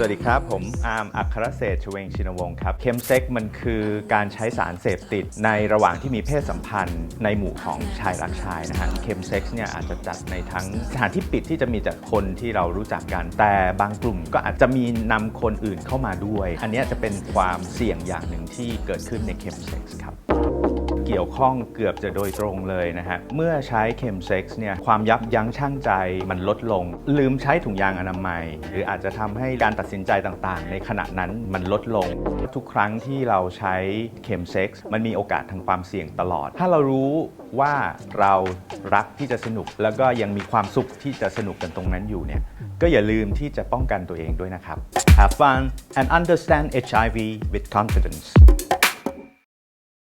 สวัสดีครับ ผมอาร์มอัครเศษชเวงชินวงศ์ครับ เคมเซ็กมันคือการใช้สารเสพติดในระหว่างที่มีเพศสัมพันธ์ในหมู่ของชายรักชายนะฮะ เคมเซ็กเนี่ยอาจจะจัดในทั้งสถานที่ปิดที่จะมีแต่คนที่เรารู้จักกัน แต่บางกลุ่มก็อาจจะมีนำคนอื่นเข้ามาด้วย อันนี้จะเป็นความเสี่ยงอย่างหนึ่งที่เกิดขึ้นในเคมเซ็กครับ เกี่ยวข้องเกือบจะโดยตรงเลยนะฮะ เมื่อใช้เคมเซ็กซ์เนี่ยความยับยั้งชั่งใจมันลดลง ลืมใช้ถุงยางอนามัย หรืออาจจะทำให้การตัดสินใจต่างๆ ในขณะนั้นมันลดลง ทุกครั้งที่เราใช้เคมเซ็กซ์มันมีโอกาสทางความเสี่ยงตลอด ถ้าเรารู้ว่าเรารักที่จะสนุก แล้วก็ยังมีความสุขที่จะสนุกกันตรงนั้นอยู่เนี่ยก็อย่าลืมที่จะป้องกันตัวเองด้วยนะครับ Have fun and understand HIV with confidence